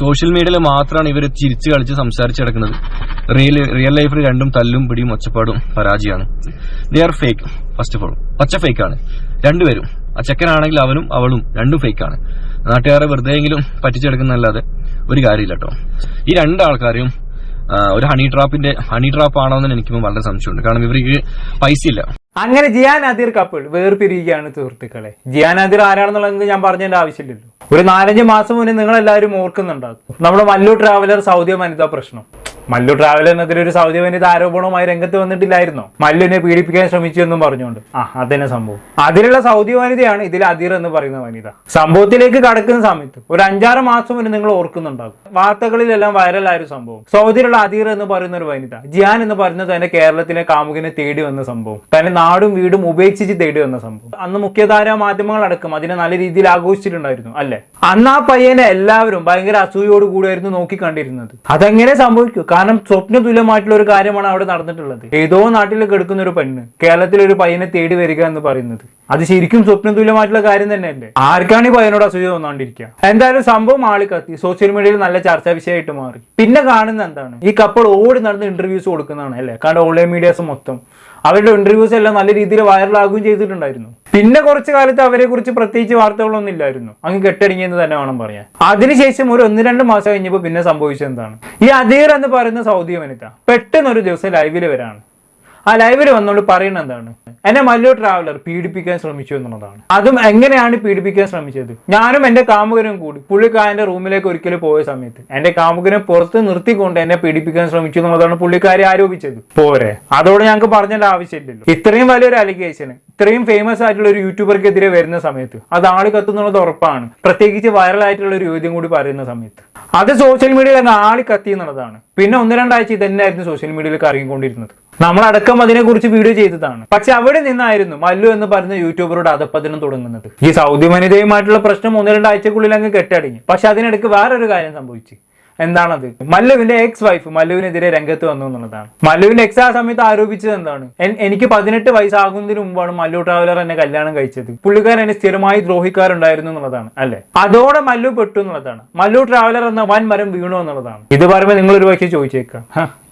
Social മീഡിയയിൽ മാത്രമാണ് ഇവർ ചിരിച്ചു കളിച്ച് സംസാരിച്ച് കിടക്കുന്നത് റിയൽ റിയൽ ലൈഫിൽ രണ്ടും തല്ലും പിടിയും ഒച്ചപ്പാടും പരാജയമാണ്. They are fake first of all പച്ച ആണ്. രണ്ടുപേരും. ആ ചെക്കനാണെങ്കിൽ അവനും അവളും രണ്ടും ഫേക്കാണ് നാട്ടുകാരെ വെറുതെ എങ്കിലും പറ്റിച്ചെടുക്കുന്നല്ലാതെ ഒരു കാര്യമില്ല കേട്ടോ ഈ രണ്ടാൾക്കാരെയും ഒരു ഹണി ട്രാപ്പിന്റെ ഹണി ട്രാപ്പ് ആണോ എന്ന് എനിക്കിപ്പോൾ വളരെ സംശയമുണ്ട്. കാരണം ഇവർക്ക് പൈസ ഇല്ല അങ്ങനെ ജിയാൻ അതിർ കപ്പിൾ വേർപിരിയുകയാണ് സുഹൃത്തുക്കളെ. ജിയാൻ അതിർ ആരാണെന്നുള്ളത് ഞാൻ പറഞ്ഞതിന്റെ ആവശ്യമില്ലല്ലോ. ഒരു നാലഞ്ച് മാസം മുന്നേ നിങ്ങൾ എല്ലാവരും ഓർക്കുന്നുണ്ടാകും. നമ്മുടെ മല്ലു ട്രാവലർ സൗദി വനിതാ പ്രശ്നം. മല്ലു ട്രാവൽ ട്രാവലറിനെതിരെ ഒരു സൗദി വനിത ആരോപണവുമായി രംഗത്ത് വന്നിട്ടില്ലായിരുന്നോ? മല്ലുവിനെ പീഡിപ്പിക്കാൻ ശ്രമിച്ചു എന്നും പറഞ്ഞുകൊണ്ട്. ആ അതന്നെ സംഭവം. അതിലുള്ള സൗദി വനിതയാണ് ഇതിൽ അതിർ എന്ന് പറയുന്ന വനിത. സംഭവത്തിലേക്ക് കടക്കുന്ന സമയത്ത് ഒരു അഞ്ചാറ് മാസം മുന്നേ നിങ്ങൾ ഓർക്കുന്നുണ്ടാകും. വാർത്തകളിലെല്ലാം വൈറലായ ഒരു സംഭവം. സൗദിയിലുള്ള അതിർ എന്ന് പറയുന്ന ഒരു വനിത ജിയാൻ എന്ന് പറയുന്നത് തന്നെ കേരളത്തിലെ കാമുകിനെ തേടി വന്ന സംഭവം. തന്നെ നാടും വീടും ഉപേക്ഷിച്ച് തേടി വന്ന സംഭവം. അന്ന് മുഖ്യധാര മാധ്യമങ്ങൾ അടക്കം അതിനെ നല്ല രീതിയിൽ ആഘോഷിച്ചിട്ടുണ്ടായിരുന്നു അല്ലെ? അന്ന് ആ പയ്യനെ എല്ലാവരും ഭയങ്കര അസൂയോട് കൂടിയായിരുന്നു നോക്കി കണ്ടിരുന്നത് അതെങ്ങനെ സംഭവിക്കും? കാരണം സ്വപ്ന തുല്യമായിട്ടുള്ള ഒരു കാര്യമാണ് അവിടെ നടന്നിട്ടുള്ളത്. ഏതോ നാട്ടിൽ കിടക്കുന്ന ഒരു പെണ്ണ് കേരളത്തിലെ ഒരു പയ്യനെ തേടി വരിക എന്ന് പറയുന്നത്. അത് ശരിക്കും സ്വപ്ന തുല്യമായിട്ടുള്ള കാര്യം തന്നെയല്ലേ? ആർക്കാണ് ഈ പയ്യനോട് അസൂയ തോന്നാണ്ടിരിക്കുക? എന്തായാലും സംഭവം ആളി കത്തി സോഷ്യൽ മീഡിയയിൽ നല്ല ചർച്ചാ വിഷയമായിട്ട് മാറി. പിന്നെ കാണുന്ന എന്താണ്? ഈ കപ്പിൾ ഓടി നടന്ന് ഇന്റർവ്യൂസ് കൊടുക്കുന്നതാണ് അല്ലേ? കാരണം ഓൺലൈൻ മീഡിയാസ് മൊത്തം. അവരുടെ ഇന്റർവ്യൂസ് എല്ലാം നല്ല രീതിയിൽ വൈറലാകുകയും ചെയ്തിട്ടുണ്ടായിരുന്നു. പിന്നെ കുറച്ചു കാലത്ത് അവരെ കുറിച്ച് പ്രത്യേകിച്ച് വാർത്തകളൊന്നും ഇല്ലായിരുന്നു. അങ്ങ് കെട്ടടങ്ങിയെന്ന് തന്നെ വേണം പറയാൻ. അതിനുശേഷം ഒരു ഒന്ന് രണ്ട് മാസം കഴിഞ്ഞപ്പോൾ പിന്നെ സംഭവിച്ചത് എന്താണ്? ഈ അദീർ എന്ന് പറയുന്ന സൗദി വനിത പെട്ടെന്ന് ഒരു ദിവസം ലൈവിൽ വരാണ്. ആ ലൈവിൽ വന്നുകൊണ്ട് പറയുന്നത് എന്താണ്? എന്നെ മല്ലു ട്രാവലർ പീഡിപ്പിക്കാൻ ശ്രമിച്ചു എന്നുള്ളതാണ്. അതും എങ്ങനെയാണ് പീഡിപ്പിക്കാൻ ശ്രമിച്ചത്? ഞാനും എന്റെ കാമുകനും കൂടി പുള്ളിക്കാരന്റെ റൂമിലേക്ക് ഒരിക്കലും പോയ സമയത്ത് എന്റെ കാമുകനെ പുറത്ത് നിർത്തിക്കൊണ്ട് എന്നെ പീഡിപ്പിക്കാൻ ശ്രമിച്ചു എന്നുള്ളതാണ് പുള്ളിക്കാരി ആരോപിച്ചത്. പോരെ. അതോടെ ഞങ്ങൾക്ക് പറഞ്ഞേണ്ട ആവശ്യമില്ലല്ലോ. ഇത്രയും വലിയൊരു അലിഗേഷന് ഇത്രയും ഫേമസ് ആയിട്ടുള്ള ഒരു യൂട്യൂബർക്കെതിരെ വരുന്ന സമയത്ത് അത് ആൾ കത്തുന്നുള്ളത് ഉറപ്പാണ്. പ്രത്യേകിച്ച് വൈറൽ ആയിട്ടുള്ള ഒരു യോദ്യം കൂടി പറയുന്ന സമയത്ത്. അത് സോഷ്യൽ മീഡിയയിൽ അങ്ങ് ആളി കത്തി എന്നുള്ളതാണ്. പിന്നെ ഒന്ന് രണ്ടാഴ്ച ഇതന്നെയായിരുന്നു സോഷ്യൽ മീഡിയയിൽ കറങ്ങിക്കൊണ്ടിരുന്നത്. നമ്മളടക്കം അതിനെക്കുറിച്ച് വീഡിയോ ചെയ്തതാണ്. പക്ഷെ അവിടെ നിന്നായിരുന്നു മല്ലു എന്ന് പറഞ്ഞ യൂട്യൂബറുടെ അധപ്പതനം തുടങ്ങുന്നത്. ഈ സൗദി വനിതയുമായിട്ടുള്ള പ്രശ്നം ഒന്ന് രണ്ടാഴ്ചക്കുള്ളിൽ അങ്ങ് കെട്ടടങ്ങി പക്ഷെ അതിനിടയ്ക്ക് വേറൊരു കാര്യം സംഭവിച്ചു. എന്താണത്? മല്ലുവിന്റെ എക്സ് വൈഫ് മല്ലുവിനെതിരെ രംഗത്ത് വന്നു എന്നുള്ളതാണ്. മല്ലുവിന്റെ എക്സ് ആ സമയത്ത് ആരോപിച്ചത് എന്താണ്? എനിക്ക് പതിനെട്ട് വയസ്സാകുന്നതിന് മുമ്പാണ് മല്ലു ട്രാവലർ എന്നെ കല്യാണം കഴിച്ചത്. പുള്ളിക്കാരൻ എന്നെ സ്ഥിരമായി ദ്രോഹിക്കാറുണ്ടായിരുന്നു എന്നുള്ളതാണ് അല്ലെ? അതോടെ മല്ലു പെട്ടു എന്നുള്ളതാണ്. മല്ലു ട്രാവലർ എന്ന വൻ മരം വീണു എന്നുള്ളതാണ്. ഇത് പറയുമ്പോൾ നിങ്ങൾ ഒരു പക്ഷേ ചോദിച്ചേക്കാം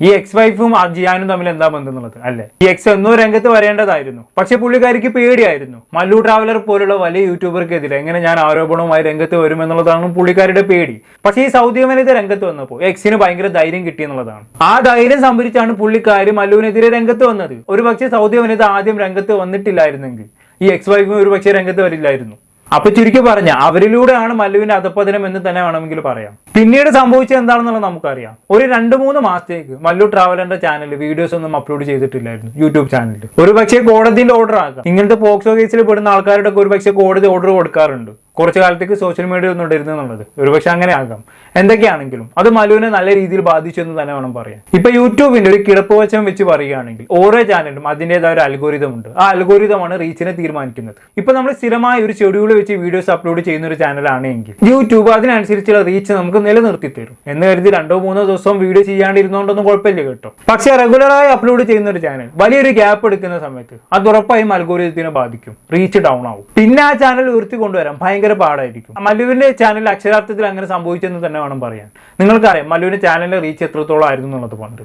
ഈ എക്സ് വൈഫും ജിയാനും തമ്മിൽ എന്താ ബന്ധം എന്നുള്ളത് അല്ലെ? ഈ എക്സ് എന്നോ രംഗത്ത് വരേണ്ടതായിരുന്നു. പക്ഷെ പുള്ളിക്കാരിക്ക് പേടിയായിരുന്നു. മല്ലു ട്രാവലർ പോലുള്ള വലിയ യൂട്യൂബർക്കെതിരെ എങ്ങനെ ഞാൻ ആരോപണവുമായി രംഗത്ത് വരുമെന്നുള്ളതാണ് പുള്ളിക്കാരുടെ പേടി. പക്ഷേ ഈ സൗദി അമേരിക്ക രംഗത്ത് വന്നപ്പോൾ എക്സിന് ഭയങ്കര ധൈര്യം കിട്ടി എന്നുള്ളതാണ്. ആ ധൈര്യം സംഭരിച്ചാണ് പുള്ളിക്കാരി മല്ലുവിനെതിരെ രംഗത്ത് വന്നത്. ഒരു പക്ഷേ സൗദി വനിത ആദ്യം രംഗത്ത് വന്നിട്ടില്ലായിരുന്നെങ്കിൽ. ഈ എക്സ് വൈഫും ഒരു പക്ഷേ രംഗത്ത് വരില്ലായിരുന്നു. അപ്പൊ ചുരുക്കി പറഞ്ഞ അവരിലൂടെയാണ് മല്ലുവിന്റെ അധപ്പതനം എന്ന് തന്നെ വേണമെങ്കിൽ പറയാം. പിന്നീട് സംഭവിച്ചത് എന്താണെന്നുള്ളത് നമുക്കറിയാം. ഒരു രണ്ട് മൂന്ന് മാസത്തേക്ക് മല്ലു ട്രാവലറിന്റെ ചാനൽ വീഡിയോസ് ഒന്നും അപ്ലോഡ് ചെയ്തിട്ടില്ലായിരുന്നു യൂട്യൂബ് ചാനലിൽ ഒരു പക്ഷേ കോടതിന്റെ ഓർഡർ ആകാം. ഇങ്ങനത്തെ പോക്സോ കേസിൽ പെടുന്ന ആൾക്കാരുടെ ഒക്കെ ഒരു പക്ഷേ കോടതി ഓർഡർ കൊടുക്കാറുണ്ട്. കുറച്ച് കാലത്തേക്ക് സോഷ്യൽ മീഡിയ ഒന്നും ഇടരുത് എന്നുള്ളത്. ഒരുപക്ഷെ അങ്ങനെ ആകാം. എന്തൊക്കെയാണെങ്കിലും അത് മലുവിനെ നല്ല രീതിയിൽ ബാധിച്ചു എന്ന് തന്നെ വേണം പറയാം ഇപ്പൊ യൂട്യൂബിന്റെ ഒരു കിടപ്പ് വശം വെച്ച് പറയുകയാണെങ്കിൽ ഓരോ ചാനലിനും അതിന്റെതായ ഒരു അൽഗോരിതം ഉണ്ട്. ആ അൽഗോരിതമാണ് റീച്ചിനെ തീരുമാനിക്കുന്നത്. ഇപ്പൊ നമ്മൾ സ്ഥിരമായ ഒരു ഷെഡ്യൂൾ വെച്ച് വീഡിയോസ് അപ്ലോഡ് ചെയ്യുന്ന ഒരു ചാനലാണെങ്കിൽ യൂട്യൂബ് അതിനനുസരിച്ചുള്ള റീച്ച് നമുക്ക് നിലനിർത്തി തരും എന്ന് കരുതി രണ്ടോ മൂന്നോ ദിവസം വീഡിയോ ചെയ്യാണ്ടിരുന്നോണ്ടൊന്നും കുഴപ്പമില്ല കേട്ടോ. പക്ഷെ റെഗുലറായി അപ്ലോഡ് ചെയ്യുന്ന ഒരു ചാനൽ വലിയൊരു ഗ്യാപ്പ് എടുക്കുന്ന സമയത്ത് അത് ഉറപ്പായും അൽഗോരിതത്തിനെ ബാധിക്കും. റീച്ച് ഡൗൺ ആവും. പിന്നെ ആ ചാനൽ ഉയർത്തി കൊണ്ടുവരാൻ ഭയങ്കര പാടായിരിക്കും. മല്ലുവിന്റെ ചാനൽ അക്ഷരാർത്ഥത്തിൽ അങ്ങനെ സംഭവിച്ചെന്ന് തന്നെ വേണം പറയാൻ. നിങ്ങൾക്കറിയാം മല്ലുവിന്റെ ചാനലിന്റെ റീച്ച് എത്രത്തോളം ആയിരുന്നു എന്നുള്ളത് പണ്ട്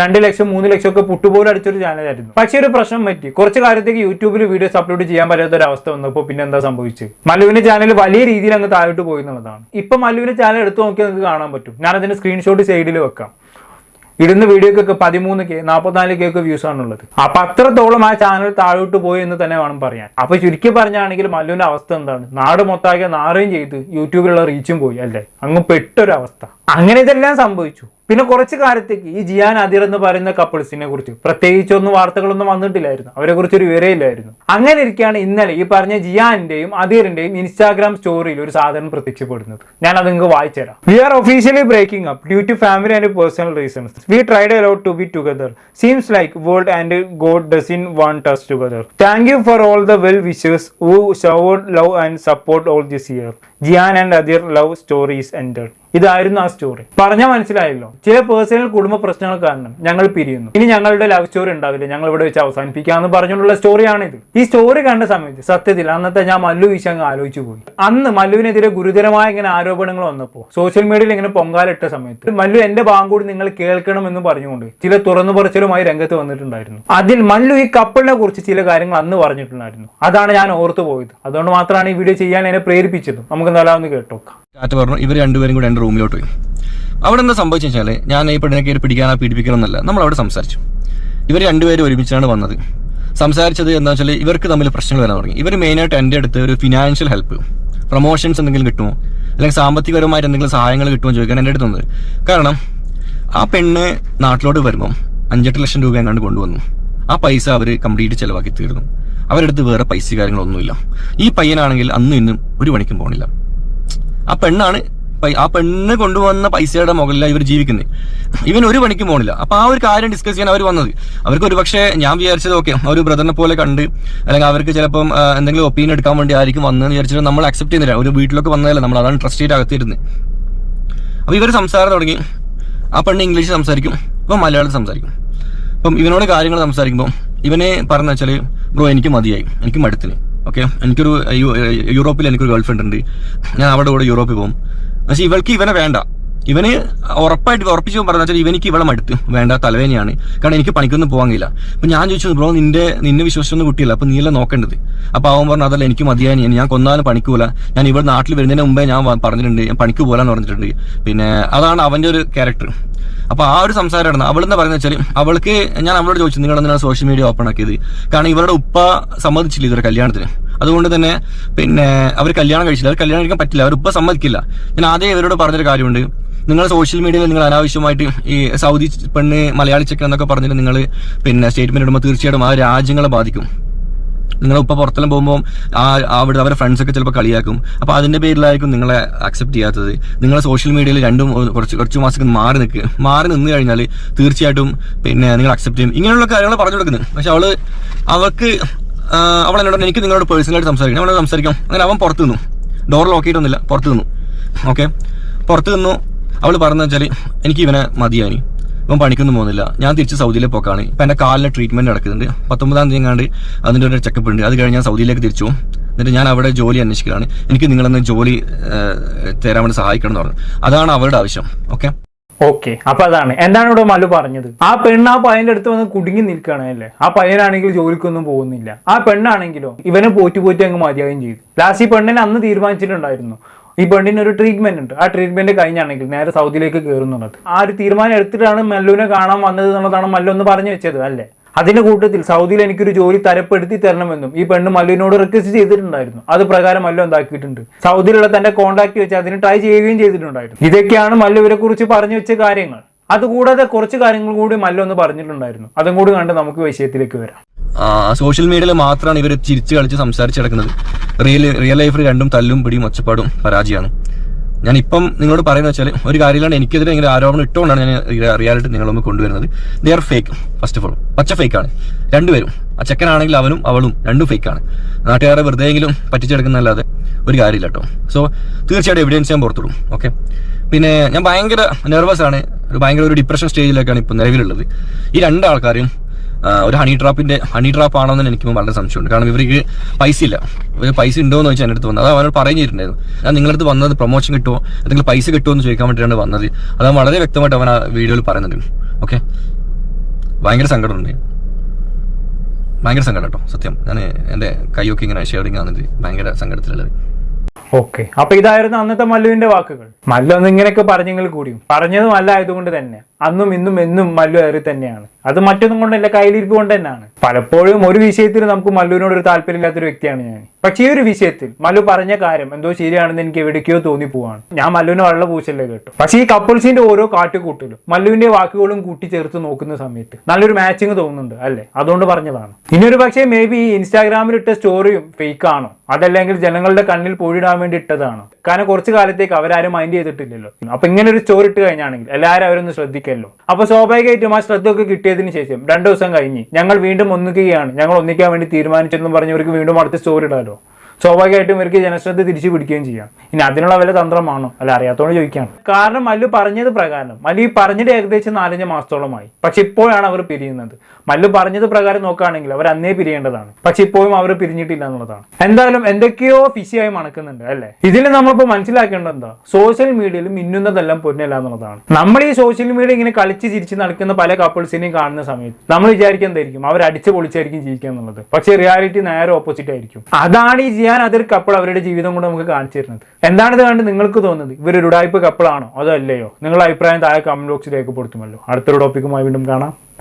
രണ്ട് ലക്ഷം മൂന്ന് ലക്ഷം ഒക്കെ പുട്ടുപോലും അടിച്ചൊരു ചാനലായിരുന്നു പക്ഷേ ഒരു പ്രശ്നം പറ്റി. കുറച്ച് കാലത്തേക്ക് യൂട്യൂബിൽ വീഡിയോസ് അപ്ലോഡ് ചെയ്യാൻ പറ്റാത്ത ഒരു അവസ്ഥ വന്നപ്പോൾ പിന്നെ എന്താ സംഭവിച്ചു മല്ലുവിന്റെ ചാനൽ വലിയ രീതിയിൽ അങ്ങ് താഴോട്ട് പോയി എന്നുള്ളതാണ്. ഇപ്പൊ മല്ലുവിന്റെ ചാനൽ എടുത്തു നോക്കിയാൽ നിങ്ങൾക്ക് കാണാൻ പറ്റും. ഞാൻ അതിന്റെ സ്ക്രീൻഷോട്ട് സൈഡിൽ വെക്കാം. ഇടുന്ന വീഡിയോക്കൊക്കെ പതിമൂന്ന് കെ നാൽപ്പത്തിനാല് കെ ഒക്കെ വ്യൂസ് ആണുള്ളത്. അപ്പൊ അത്രത്തോളം ആ ചാനൽ താഴോട്ട് പോയി എന്ന് തന്നെ വേണം പറയാൻ. അപ്പൊ ചുരുക്കി പറഞ്ഞാണെങ്കിൽ മല്ലുവിന്റെ അവസ്ഥ എന്താണ്? നാട് മൊത്താകെ നാറുകയും ചെയ്ത് യൂട്യൂബിലുള്ള റീച്ചും പോയി അല്ലേ? അങ്ങ് പെട്ടൊരവസ്ഥ. അങ്ങനെ ഇതെല്ലാം സംഭവിച്ചു. പിന്നെ കുറച്ച് കാലത്തേക്ക് ഈ ജിയാൻ അതിർ എന്ന് പറയുന്ന കപ്പിൾസിനെ കുറിച്ച് പ്രത്യേകിച്ചൊന്നും വാർത്തകളൊന്നും വന്നിട്ടില്ലായിരുന്നു. അവരെ കുറിച്ച് ഒരു വിവരമില്ലായിരുന്നു. അങ്ങനെ ഇരിക്കുകയാണ് ഇന്നലെ ഈ പറഞ്ഞ ജിയാന്റെയും അതിറിന്റെയും ഇൻസ്റ്റാഗ്രാം സ്റ്റോറിയിൽ ഒരു സാധനം പ്രത്യക്ഷപ്പെടുന്നത്. ഞാൻ അത് നിങ്ങൾക്ക് വായിച്ചുതരാം. We are officially breaking up due to family and personal reasons we tried a lot to be together seems like world and God doesn't want us together thank you for all the well wishers who show love and support all this year Jiyan and Athir love stories end ഇതായിരുന്നു ആ story പറഞ്ഞാൽ മനസ്സിലായല്ലോ. ചില personal കുടുംബ പ്രശ്നങ്ങൾ കാരണം ഞങ്ങൾ പിരിയുന്നു. ഇനി ഞങ്ങളുടെ ലവ് സ്റ്റോറി ഉണ്ടാവില്ല. ഞങ്ങൾ ഇവിടെ വെച്ച് അവസാനിപ്പിക്കാന്ന് പറഞ്ഞുള്ള സ്റ്റോറിയാണിത് ഈ സ്റ്റോറി കണ്ട സമയത്ത് സത്യത്തിൽ അന്നത്തെ ഞാൻ മല്ലു വിഷയം അങ്ങ് ആലോചിച്ചു പോയി. അന്ന് മല്ലുവിനെതിരെ ഗുരുതരമായ ഇങ്ങനെ ആരോപണങ്ങൾ വന്നപ്പോൾ സോഷ്യൽ മീഡിയയിൽ ഇങ്ങനെ പൊങ്കാലിട്ട സമയത്ത് മല്ലു എന്റെ ബാങ്കോട് നിങ്ങൾ കേൾക്കണം എന്ന് പറഞ്ഞുകൊണ്ട് ചില തുറന്നു പറച്ചിലുമായി രംഗത്ത് വന്നിട്ടുണ്ടായിരുന്നു. അതിൽ മല്ലു ഈ കപ്പിളിനെ കുറിച്ച് ചില കാര്യങ്ങൾ അന്ന് പറഞ്ഞിട്ടുണ്ടായിരുന്നു. അതാണ് ഞാൻ ഓർത്തു പോയത് അതുകൊണ്ട് മാത്രമാണ് ഈ വീഡിയോ ചെയ്യാൻ എന്നെ പ്രേരിപ്പിച്ചത്. നമുക്ക് എന്തായാലും കേട്ടോക്കാം. ടാറ്റ പറഞ്ഞു ഇവർ രണ്ടുപേരും കൂടി എന്റെ റൂമിലോട്ട് പോയി. അവിടെ എന്താ സംഭവിച്ചു വെച്ചാൽ ഞാൻ ഈ പെണ്ണിനെ കയറി പിടിക്കാനോ പീഡിപ്പിക്കണമെന്നല്ല നമ്മൾ അവിടെ സംസാരിച്ചു. ഇവർ രണ്ടുപേരും ഒരുമിച്ചാണ് വന്നത്. സംസാരിച്ചത് എന്താ വെച്ചാൽ ഇവർക്ക് തമ്മിൽ പ്രശ്നങ്ങൾ വരാൻ തുടങ്ങി. ഇവർ മെയിനായിട്ട് എന്റെ അടുത്ത് ഒരു ഫിനാൻഷ്യൽ ഹെൽപ്പ് പ്രൊമോഷൻസ് എന്തെങ്കിലും കിട്ടുമോ? അല്ലെങ്കിൽ സാമ്പത്തികപരമായിട്ട് എന്തെങ്കിലും സഹായങ്ങൾ കിട്ടുമോ ചോദിക്കാൻ എന്റെ അടുത്ത് വന്നത്. കാരണം ആ പെണ്ണ് നാട്ടിലോട്ട് വരുമ്പം അഞ്ചെട്ട് ലക്ഷം രൂപ എങ്ങാണ്ട് കൊണ്ടുവന്നു. ആ പൈസ അവർ കംപ്ലീറ്റ് ചിലവാക്കി തീർന്നു. അവരടുത്ത് വേറെ പൈസ കാര്യങ്ങളൊന്നുമില്ല. ഈ പയ്യനാണെങ്കിൽ അന്നും ഇന്നും ഒരു പണിക്കും പോകണില്ല ആ പെണ്ണാണ് ആ പെണ്ണ് കൊണ്ടുവന്ന പൈസയുടെ മുകളിലാണ് ഇവർ ജീവിക്കുന്നത് ഇവൻ ഒരു പണിക്കും പോണില്ല. അപ്പൊ ആ ഒരു കാര്യം ഡിസ്കസ് ചെയ്യാൻ അവർ വന്നത്. അവർക്ക് ഒരു പക്ഷേ ഞാൻ വിചാരിച്ചത് ഓക്കെ ഒരു ബ്രദറിനെ പോലെ കണ്ട് അല്ലെങ്കിൽ അവർക്ക് ചിലപ്പം എന്തെങ്കിലും ഒപ്പീനിയൻ എടുക്കാൻ വേണ്ടി ആയിരിക്കും വന്നതെന്ന് വിചാരിച്ചിട്ട് നമ്മൾ അക്സെപ്റ്റ് ചെയ്യുന്നില്ല. ഒരു വീട്ടിലൊക്കെ വന്നതല്ല നമ്മൾ അതാണ് ട്രസ്റ്റ് ചെയ്ത് അകത്തിരുന്നത് അപ്പൊ ഇവർ സംസാരം തുടങ്ങി. ആ പെണ്ണ് ഇംഗ്ലീഷ് സംസാരിക്കും. ഇപ്പം മലയാളത്തിൽ സംസാരിക്കും. അപ്പം ഇവനോട് കാര്യങ്ങൾ സംസാരിക്കുമ്പോൾ ഇവനെ പറഞ്ഞു വെച്ചാൽ ബ്രോ എനിക്ക് മതിയായി. എനിക്ക് മടുത്തിന്. ഓക്കെ എനിക്കൊരു യൂറോപ്പിൽ എനിക്കൊരു ഗേൾഫ്രണ്ട് ഉണ്ട്. ഞാൻ അവിടെ കൂടെ യൂറോപ്പിൽ പോകും. പക്ഷെ ഇവൾക്ക് ഇവനെ വേണ്ട. ഇവന് ഉറപ്പായിട്ട് ഉറപ്പിച്ച് പറഞ്ഞു വെച്ചാൽ ഇവനിക്ക് ഇവളെ മടുത്ത് വേണ്ട തലവേനയാണ് കാരണം എനിക്ക് പണിക്കൊന്നും പോകാൻ കഴിയില്ല. അപ്പൊ ഞാൻ ചോദിച്ചു ബ്രോ നിന്റെ നിന്നെ വിശ്വസിച്ചൊന്നും കുട്ടിയില്ല. അപ്പൊ നീല്ല നോക്കേണ്ടത്? അപ്പൊ അവൻ പറഞ്ഞു അതല്ല എനിക്ക് മതിയായി. ഞാൻ കൊന്നാലും പണിക്കൂല ഞാൻ ഇവിടെ നാട്ടിൽ വരുന്നതിന് മുമ്പേ ഞാൻ പറഞ്ഞിട്ടുണ്ട്. ഞാൻ പണിക്ക് പോലാന്ന് പറഞ്ഞിട്ടുണ്ട്. പിന്നെ അതാണ് അവന്റെ ഒരു ക്യാരക്ടർ അപ്പൊ ആ ഒരു സംസാരമാണ് അവളെന്ന് പറയുന്നത് വെച്ചാൽ അവൾക്ക് ഞാൻ അവളോട് ചോദിച്ചു നിങ്ങൾ എന്തിനാണ് സോഷ്യൽ മീഡിയ ഓപ്പൺ ആക്കിയത്? കാരണം ഇവരുടെ ഉപ്പ സമ്മതിച്ചില്ല ഇതൊരു കല്യാണത്തിന്. അതുകൊണ്ട് തന്നെ പിന്നെ അവർ കല്യാണം കഴിച്ചില്ല. അവർ കല്യാണം കഴിക്കാൻ പറ്റില്ല. അവർ ഉപ്പ സമ്മതിക്കില്ല. ഞാൻ ആദ്യം ഇവരോട് പറഞ്ഞൊരു കാര്യമുണ്ട്. നിങ്ങൾ സോഷ്യൽ മീഡിയയിൽ നിങ്ങൾ അനാവശ്യമായിട്ട് ഈ സൗദി പെണ്ണ് മലയാളി ചെക്കൻ എന്നൊക്കെ പറഞ്ഞിട്ട് നിങ്ങൾ പിന്നെ സ്റ്റേറ്റ്മെന്റ് ഇടുമ്പോൾ തീർച്ചയായിട്ടും ആ രാജ്യങ്ങളെ ബാധിക്കും. നിങ്ങൾ ഇപ്പോൾ പുറത്തെല്ലാം പോകുമ്പോൾ ആ അവിടെ അവരുടെ ഫ്രണ്ട്സൊക്കെ ചിലപ്പോൾ കളിയാക്കും. അപ്പോൾ അതിന്റെ പേരിലായിരിക്കും നിങ്ങളെ അക്സെപ്റ്റ് ചെയ്യാത്തത്. നിങ്ങൾ സോഷ്യൽ മീഡിയയിൽ രണ്ടും കുറച്ച് കുറച്ച് മാസം മാറി നിൽക്കുക മാറി നിന്ന് കഴിഞ്ഞാൽ തീർച്ചയായിട്ടും പിന്നെ നിങ്ങൾ അക്സെപ്റ്റ് ചെയ്യും. ഇങ്ങനെയുള്ള കാര്യങ്ങൾ പറഞ്ഞു കൊടുക്കുന്നത് പക്ഷെ അവൾ അവൾക്ക് അവൾ എന്നോട് എനിക്ക് നിങ്ങളോട് പേഴ്സണലായിട്ട് സംസാരിക്കണം. അവളോട് സംസാരിക്കാം. അങ്ങനെ അവൻ പുറത്ത് നിന്നു. ഡോർ ലോക്ക് ചെയ്തൊന്നുമില്ല പുറത്ത് നിന്നു. ഓക്കെ പുറത്ത് നിന്നു. അവൾ പറഞ്ഞു വെച്ചാൽ എനിക്ക് ഇവനെ മതിയാനി ഇവൻ പണിക്കൊന്നും പോകുന്നില്ല. ഞാൻ തിരിച്ച് സൗദിയിലേക്ക് പോക്കാണ്. ഇപ്പൊ എന്റെ കാലിന് ട്രീറ്റ്മെന്റ് നടക്കുന്നുണ്ട്. പത്തൊമ്പതാം തീയതി എങ്ങാണ്ട് അതിന്റെ ഒരു ചെക്കപ്പ് ഉണ്ട്. അത് കഴിഞ്ഞ് ഞാൻ സൗദിയിലേക്ക് തിരിച്ചു എന്നിട്ട് ഞാൻ അവിടെ ജോലി അന്വേഷിക്കുകയാണ് എനിക്ക് നിങ്ങളൊന്ന് ജോലി തരാൻ വേണ്ടി സഹായിക്കണം എന്ന് പറഞ്ഞു. അതാണ് അവരുടെ ആവശ്യം. ഓക്കെ? ഓക്കെ. അപ്പൊ അതാണ്. എന്താണ് ഇവിടെ മല്ലു പറഞ്ഞത്? ആ പെണ്ണ് ആ പയ്യന്റെ അടുത്ത് വന്ന് കുടുങ്ങി നിൽക്കുകയാണ് അല്ലേ? ആ പയ്യനാണെങ്കിൽ ജോലിക്കൊന്നും പോകുന്നില്ല. ആ പെണ്ണാണെങ്കിലോ ഇവനെ പോറ്റി പോറ്റി അങ്ങ് മതിയാകുകയും ചെയ്തു. ലാസ്റ്റ് ഈ പെണ്ണിനെ അന്ന് തീരുമാനിച്ചിട്ടുണ്ടായിരുന്നു. ഈ പെണ്ണിന് ഒരു ട്രീറ്റ്മെന്റ് ഉണ്ട്. ആ ട്രീറ്റ്മെന്റ് കഴിഞ്ഞാണെങ്കിൽ നേരെ സൗദിയിലേക്ക് കയറുന്നുള്ളത് ആ ഒരു തീരുമാനം എടുത്തിട്ടാണ് മല്ലുവിനെ കാണാൻ വന്നത് എന്നുള്ളതാണ് മല്ലു ഒന്ന് പറഞ്ഞു വെച്ചത് അല്ലേ? അതിന്റെ കൂട്ടത്തിൽ സൗദിയിൽ എനിക്കൊരു ജോലി തരപ്പെടുത്തി തരണമെന്നും ഈ പെണ്ണ് മല്ലുവിനോട് റിക്വസ്റ്റ് ചെയ്തിട്ടുണ്ടായിരുന്നു. അത് പ്രകാരം മല്ലു എന്താക്കിയിട്ടുണ്ട്. സൗദിയിലുള്ള തന്റെ കോണ്ടാക്ട് വെച്ച് അതിന് ട്രൈ ചെയ്യുകയും ചെയ്തിട്ടുണ്ടായിരുന്നു. ഇതൊക്കെയാണ് മല്ലു ഇവരെ കുറിച്ച് പറഞ്ഞു വെച്ച കാര്യങ്ങൾ. അതുകൂടാതെ കുറച്ച് കാര്യങ്ങൾ കൂടി മല്ലു ഒന്ന് പറഞ്ഞിട്ടുണ്ടായിരുന്നു. അതും കൂടി കണ്ട് നമുക്ക് വിഷയത്തിലേക്ക് വരാം. സോഷ്യൽ മീഡിയയിൽ മാത്രമാണ് ഇവർ ചിരിച്ച് കളിച്ച് സംസാരിച്ച് കിടക്കുന്നത് റിയൽ റിയൽ ലൈഫിൽ രണ്ടും തല്ലും പിടിയും ഒച്ചപ്പാടും പരാജയമാണ് ഞാൻ ഇപ്പം നിങ്ങളോട് പറയുന്നത് വെച്ചാൽ ഒരു കാര്യമില്ലാണ്ട് എനിക്കെതിരെ ഇങ്ങനെ ആരോപണം ഇട്ടുകൊണ്ടാണ് ഞാൻ റിയാലിറ്റി നിങ്ങളൊന്ന് കൊണ്ടുവരുന്നത്. They are fake first of all പച്ച ഫേക്കാണ് രണ്ടുപേരും ആ ചെക്കനാണെങ്കിൽ അവനും അവളും രണ്ടും ഫേക്കാണ് നാട്ടുകാരെ വെറുതെയെങ്കിലും പറ്റിച്ചെടുക്കുന്നതല്ലാതെ ഒരു കാര്യമില്ല കേട്ടോ സോ തീർച്ചയായിട്ടും എവിഡൻസ് ഞാൻ പുറത്തുവിടും. ഓക്കെ പിന്നെ ഞാൻ ഭയങ്കര നെർവസ് ആണ്. ഭയങ്കര ഒരു ഡിപ്രഷൻ സ്റ്റേജിലേക്കാണ് ഇപ്പം നിലവിലുള്ളത്. ഈ രണ്ട് ആൾക്കാരും ആ, ഒരു ഹണി ട്രാപ്പിന്റെ ഹണി ട്രാപ്പ് ആണോ എന്ന് എനിക്ക് വളരെ സംശയമുണ്ട്. കാരണം ഇവർക്ക് പൈസ ഇല്ല. ഇവർ പൈസ ഉണ്ടോ എന്ന് ചോദിച്ചാൽ എന്റെ അടുത്ത് വന്നത്. അത് പറഞ്ഞു പറഞ്ഞിട്ടുണ്ടായിരുന്നു. ഞാൻ നിങ്ങളുടെ അടുത്ത് വന്നത് പ്രൊമോഷൻ കിട്ടുമോ എന്തെങ്കിലും പൈസ കിട്ടുമോ എന്ന് ചോദിക്കാൻ വേണ്ടിയിട്ടാണ് വന്നത്. അത് വളരെ വ്യക്തമായിട്ട് അവൻ ആ വീഡിയോയിൽ പറയുന്നുണ്ട്. ഓക്കെ ഭയങ്കര സങ്കടമുണ്ട് ഭയങ്കര സങ്കടം കേട്ടോ സത്യം. ഞാൻ എന്റെ കൈയൊക്കെ ഇങ്ങനെ ഷെയറിങ് ആണ് ഭയങ്കര സങ്കടത്തിലുള്ളത്. ഓക്കെ അപ്പൊ ഇതായിരുന്നു അന്നത്തെ മല്ലുവിന്റെ വാക്കുകൾ. മല്ലു അന്ന് ഇങ്ങനെയൊക്കെ പറഞ്ഞെങ്കിൽ കൂടിയും. പറഞ്ഞതും അല്ലായതുകൊണ്ട് തന്നെ. അന്നും ഇന്നും എന്നും മല്ലു ഏറി തന്നെയാണ്. അത് മറ്റൊന്നും കൊണ്ടല്ല കയ്യിലിരിപ്പ് കൊണ്ട് തന്നെയാണ്. പലപ്പോഴും ഒരു വിഷയത്തിൽ നമുക്ക് മല്ലുവിനോട് ഒരു താല്പര്യമില്ലാത്തൊരു വ്യക്തിയാണ് ഞാൻ. പക്ഷേ ഈ ഒരു വിഷയത്തിൽ മല്ലു പറഞ്ഞ കാര്യം എന്തോ ശരിയാണെന്ന് എനിക്ക് എവിടേക്കോ തോന്നി പോവാണ് ഞാൻ മല്ലുവിനെ വളരെ പൂച്ചല്ലേ കേട്ടു. പക്ഷേ ഈ കപ്പിൾസിന്റെ ഓരോ കാട്ടുകൂട്ടിലും മല്ലുവിന്റെ വാക്കുകളും കൂട്ടിച്ചേർത്ത് നോക്കുന്ന സമയത്ത് നല്ലൊരു മാച്ചിങ് തോന്നുന്നുണ്ട് അല്ലേ? അതുകൊണ്ട് പറഞ്ഞതാണ്. ഇനിയൊരു പക്ഷേ മേ ബി ഇൻസ്റ്റാഗ്രാമിൽ ഇട്ട സ്റ്റോറിയും ഫേക്ക് ആണോ? അതല്ലെങ്കിൽ ജനങ്ങളുടെ കണ്ണിൽ പൊഴിടാൻ വേണ്ടി ഇട്ടതാണോ? കാരണം കുറച്ചു കാലത്തേക്ക് അവരാരും മൈൻഡ് ചെയ്തിട്ടില്ലല്ലോ. അപ്പൊ ഇങ്ങനെ ഒരു സ്റ്റോറി ഇട്ട് കഴിഞ്ഞാണെങ്കിൽ എല്ലാവരും അവരൊന്ന് ശ്രദ്ധിക്കല്ലോ അപ്പൊ സ്വാഭാവികമായിട്ടും ആ ശ്രദ്ധ ഒക്കെ കിട്ടിയതിന് ശേഷം രണ്ടു ദിവസം കഴിഞ്ഞ് ഞങ്ങൾ വീണ്ടും ഒന്നിക്കുകയാണ് ഞങ്ങൾ ഒന്നിക്കാൻ വേണ്ടി തീരുമാനിച്ചെന്നും പറഞ്ഞവർക്ക് വീണ്ടും അടുത്ത സ്റ്റോറി ഇടാലോ സ്വാഭാവികമായിട്ടും ഇവർക്ക് ജനശ്രദ്ധ തിരിച്ചു പിടിക്കുകയും ചെയ്യാം. ഇനി അതിനുള്ള വല്ല തന്ത്രമാണോ? അല്ല അറിയാത്തോണ്ട് ചോദിക്കാം കാരണം മല്ലു പറഞ്ഞത് പ്രകാരം മല്ലു ഈ പറഞ്ഞിട്ട് ഏകദേശം നാലഞ്ച് മാസത്തോളമായി. പക്ഷെ ഇപ്പോഴാണ് അവർ പിരിയുന്നത്. മല്ലു പറഞ്ഞത് പ്രകാരം നോക്കുകയാണെങ്കിൽ അവർ അന്നേ പിരിയേണ്ടതാണ്. പക്ഷെ ഇപ്പോഴും അവർ പിരിഞ്ഞിട്ടില്ല എന്നുള്ളതാണ്. എന്തായാലും എന്തൊക്കെയോ ഫിസിയായി മണക്കുന്നുണ്ട് അല്ലേ? ഇതിൽ നമ്മളിപ്പോൾ മനസ്സിലാക്കേണ്ടത് എന്താ? സോഷ്യൽ മീഡിയയിൽ മിന്നുന്നതെല്ലാം പൊന്നല്ല എന്നുള്ളതാണ്. നമ്മൾ ഈ സോഷ്യൽ മീഡിയ ഇങ്ങനെ കളിച്ച് ചിരിച്ച് നടക്കുന്ന പല കപ്പിൾസിനെയും കാണുന്ന സമയത്ത് നമ്മൾ വിചാരിക്കാൻ എന്തായിരിക്കും? അവർ അടിച്ച് പൊളിച്ചായിരിക്കും ജീവിക്കുക എന്നുള്ളത്. പക്ഷേ റിയാലിറ്റി നേരെ ഓപ്പോസിറ്റ് ആയിരിക്കും. അതാണ് ഈ ജിയാൻ അതൊരു കപ്പിൾ അവരുടെ ജീവിതം കൊണ്ട് നമുക്ക് കാണിച്ചു തരുന്നത്. എന്താണിത് കണ്ട് നിങ്ങൾക്ക് തോന്നുന്നത്? ഇവർ ഒരു ഉടായ്പ കപ്പിളാണോ അതോ അല്ലയോ? നിങ്ങളുടെ അഭിപ്രായം താഴെ കമന്റ് ബോക്സിൽ രേഖപ്പെടുത്തുമല്ലോ അടുത്തൊരു ടോപ്പിക്കുമായി വീണ്ടും കാണാം.